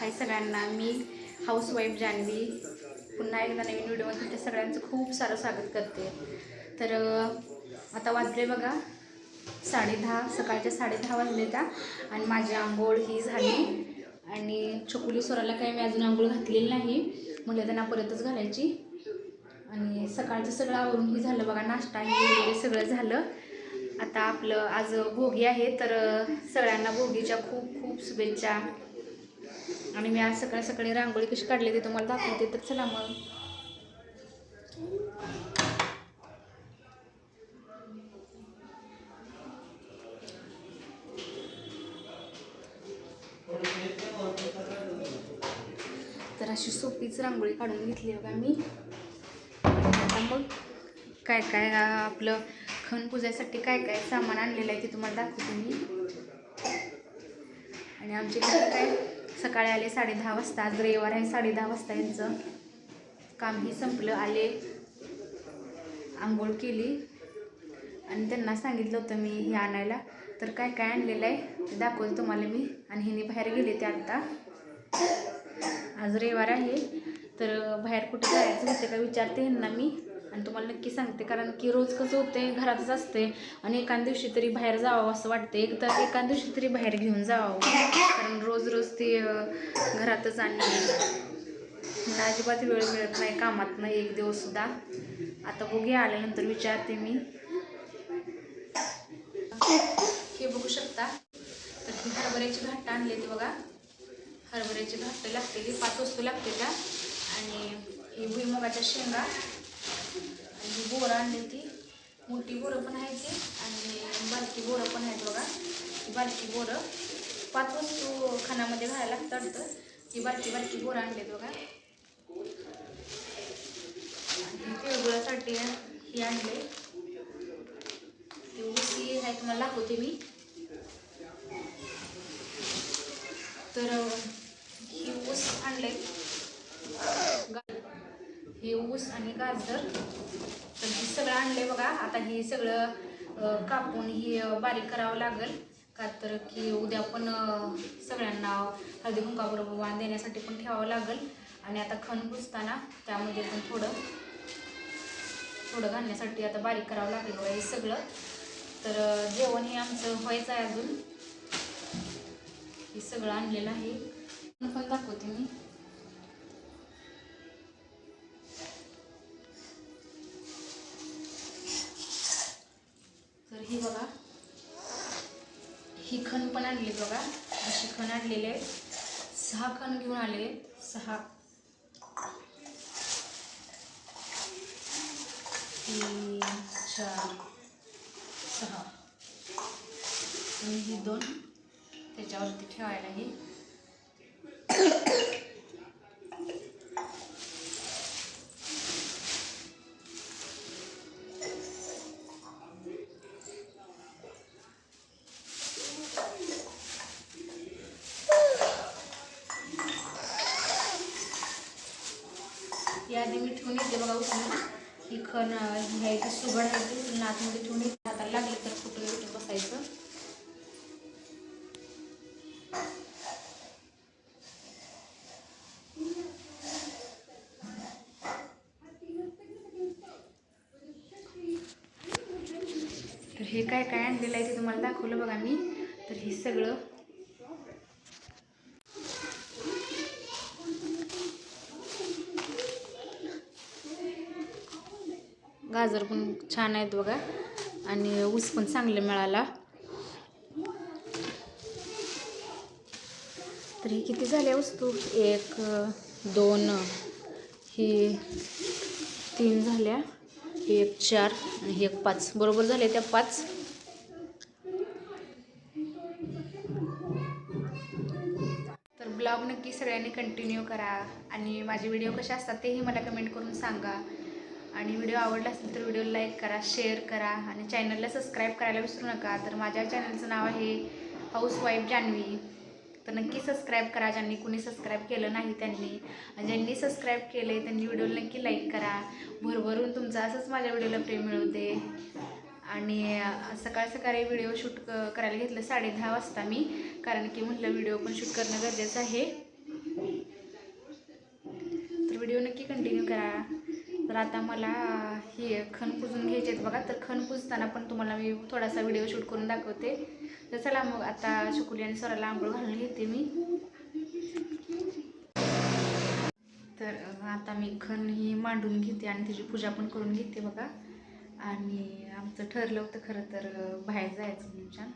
हाय सगळ्यांना मी हाऊसवाईफ जान्हवी पुन्हा एकदा नवीन व्हिडिओमध्ये तुमच्या सगळ्यांचं खूप सारं स्वागत करते. तर आता वाजले बघा साडेदहा सकाळच्या साडेदहा वाजले त्या आणि माझी आंघोळ ही झाली. आणि चकुली स्वराला काही मी अजून आंघोळ घातलेली नाही. म्हणलं त्यांना परतच घालायची. आणि सकाळचं सगळं आवरून ही झालं बघा नाश्ता हे वगैरे सगळं झालं. आता आपलं आज भोगी आहे तर सगळ्यांना भोगीच्या खूप खूप शुभेच्छा. आणि मी आज सकाळी सकाळी रांगोळी कशी काढली ती तुम्हाला दाखवते तर चला मग. तर अशी सोपीच रांगोळी काढून घेतली बघा मी. आता मग काय काय आपलं खण पूजासाठी काय काय सामान आणलेलं आहे ते तुम्हाला दाखवते मी. आणि आमचे काय काय सकाळी आले साडे दहा वाजता आज रविवार आहे साडे दहा वाजता यांचं कामही संपलं. आले आंघोळ केली. आणि त्यांना सांगितलं होतं मी हे आणायला. तर काय काय आणलेलं आहे ते दाखवते तुम्हाला मी. आणि हिने बाहेर गेले ते आत्ता. आज रविवार आहे. तर बाहेर कुठे जायचं होते का विचारते ह्यांना मी. आणि तुम्हाला नक्की सांगते कारण की रोज कसं होते घरातच असते आणि एखाद दिवशी तरी बाहेर जावं असं वाटते एक तर एखाद दिवशी तरी बाहेर घेऊन जावं. कारण रोज रोज ते घरातच आणि अजिबात वेळ मिळत नाही कामात नाही एक दिवससुद्धा. आता बघूया आल्यानंतर विचारते मी. हे बघू शकता. तर ही हरभऱ्याची घाट आणली ती बघा. हरभऱ्याची घाट लागते पाच वस्तू लागते त्या. आणि ही भुईमुगाच्या शेंगा. आणि बोरं आणली ती मोठी बोरं पण आहे ती आणि बारकी बोरं पण आहेत बघा. बालकी बारकी बोरं. पाच वस्तू खाण्यामध्ये घालायला लागतात तर ही बारकी बारकी बोरं आणलीत बघा. आणि ही तिळगुळासाठी ही आणले. ती उसी आहे तुम्हाला दाखवते मी. तर अं, ही ऊस आणले हे ऊस आणि गाजर. तर हे सगळं आणले बघा. आता हे सगळं कापून ही बारीक करावं लागेल. का तर की उद्या पण सगळ्यांना हळदी कुंकाबरोबर वाण देण्यासाठी पण ठेवावं लागेल. आणि आता खण पुसताना त्यामध्ये पण थोडं थोडं घालण्यासाठी आता बारीक करावं लागेल बघा हे सगळं. तर जेवण हे आमचं व्हायचं आहे अजून. हे सगळं आणलेलं आहे. पण दाखवते मी. ही बघा. ही खण पण आणली बघा. अशी खण आणलेली. आहे सहा खण घेऊन आले. सहा. तीन चार सहा. आणि ही दोन त्याच्यावरती ठेवायला ही. मी येते बघा उचलून ही खण अं, सुगड घ्यायची आतमध्ये ठेवून हाताला लागली तर फुटून विटून बसायचं? तर हे काय काय आणलेलं आहे ते तुम्हाला दाखवलं बघा मी. तर हे सगळं गाजर पण छान आहेत बघा. आणि ऊस पण चांगले मिळाला. तर हे किती झाल्या वस्तू? एक दोन ही तीन झाल्या. एक चार आणि एक पाच. बरोबर झाले त्या पाच. तर ब्लॉग नक्की सगळ्यांनी कंटिन्यू करा. आणि माझे व्हिडिओ कसे असतात तेही मला कमेंट करून सांगा. आणि व्हिडिओ आवडला असेल तर व्हिडिओ लाईक करा शेअर करा आणि चॅनलला सबस्क्राईब करायला विसरू नका. तर माझ्या चॅनलचं नाव आहे हाऊसवाईफ जान्हवी. तर नक्की सबस्क्राईब करा ज्यांनी कुणी सबस्क्राईब केलं नाही त्यांनी. ज्यांनी सबस्क्राईब केले त्यांनी व्हिडिओ नक्की लाईक करा. भरभरून तुमचं असंच माझ्या व्हिडिओला प्रेम मिळू दे आणि सकाळ सकाळी व्हिडिओ शूट क करायला घेतलं साडे दहा वाजता मी. कारण की म्हटलं व्हिडिओ पण शूट करणं गरजेचं आहे. तर व्हिडिओ नक्की कंटिन्यू करा. तर आता मला हे खण पुजून घ्यायचे आहेत बघा. तर खण पुजताना पण तुम्हाला मी थोडासा व्हिडिओ शूट करून दाखवते. तर चला मग आता शुकुली आणि सराला आंघोळ घालून घेते मी. तर आता मी खण ही मांडून घेते आणि त्याची पूजा पण करून घेते बघा. आणि आमचं ठरलं होतं खरं तर बाहेर जायचं म्हणून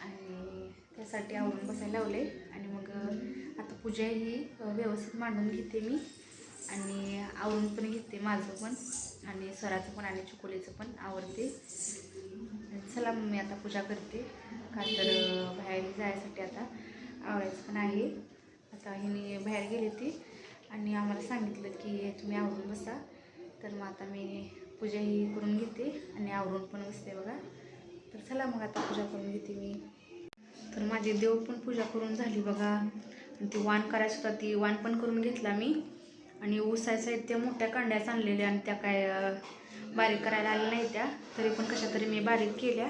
आणि त्यासाठी आवरून बसायला लावले आणि मग आता पूजा ही व्यवस्थित मांडून घेते मी. आणि आवरून पण घेते माझं पण. आणि सराचं पण आणि चुकोलीचं पण आवडते चला मग मी आता पूजा करते. का तर बाहेर जायसाठी आता आवडायचं पण आहे. आता हिने बाहेर गेली ती आणि आम्हाला सांगितलं की तुम्ही आवरून बसा. तर मग आता मी पूजा ही करून घेते आणि आवरून पण बसते बघा. तर चला मग आता पूजा करून घेते मी. तर माझी देव पण पूजा करून झाली बघा. आणि ती वाण करायची होता ती वाण पण करून घेतला मी. आणि ऊसाच्या त्या मोठ्या कांड्याच आणलेल्या आणि त्या काय बारीक करायला आल्या नाही त्या. तरी पण कशा तरी मी बारीक केल्या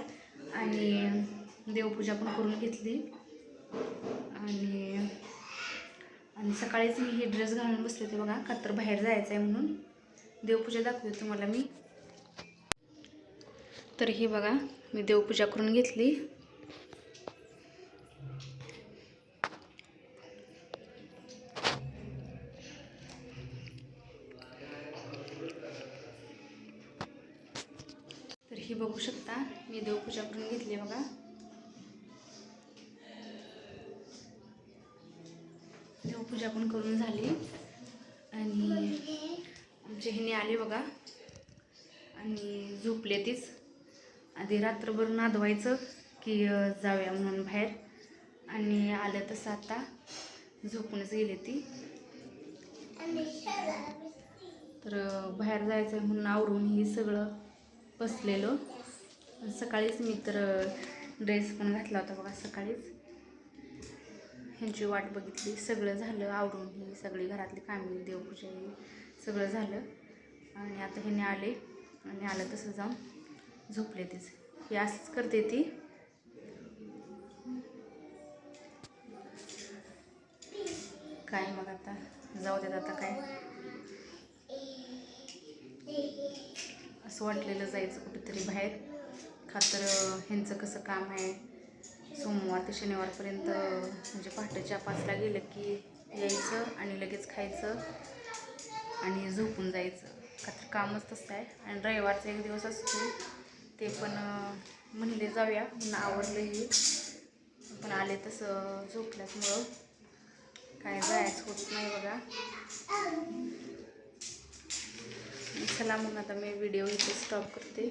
आणि देवपूजा पण करून घेतली. आणि आणि सकाळीच मी हे ड्रेस घालून बसले होते बघा का तर बाहेर जायचं आहे म्हणून. देवपूजा दाखवते तुम्हाला मी. तर ही बघा मी देवपूजा करून घेतली. मी देवपूजा करून घेतली बघा. देवपूजा पण करून झाली. आणि आमचे ह्याने आले बघा. आणि झोपले तीच. आधी रात्रभर नादवायचं की जाऊया म्हणून बाहेर. आणि आलं तसं आता झोपूनच गेले ती. तर बाहेर जायचं आहे म्हणून आवरून हे सगळं बसलेलं. सकाळीच मी तर ड्रेस पण घातला होता बघा सकाळीच. ह्यांची वाट बघितली. सगळं झालं आवरून ही सगळी घरातली कामे देवपूजा ही सगळं झालं. आणि आता ह्याने आले आणि आलं तसं जाऊन झोपले तीच. हे असंच करते ती. काय मग आता? जाऊ देत आता काय? असं वाटलेलं जायचं कुठेतरी बाहेर. का तर ह्यांचं कसं काम आहे? सोमवार ते शनिवारपर्यंत म्हणजे पहाटेच्या पाचला गेलं की यायचं आणि लगेच खायचं आणि झोपून जायचं. का तर कामच तसं आहे. आणि रविवारचा एक दिवस असतो. ते पण म्हणले जाऊया. म्हणून आवडलंही पण आले तसं झोपल्यामुळं काय जायचं होत नाही बघा. चला मग आता मी व्हिडिओ इथे स्टॉप करते.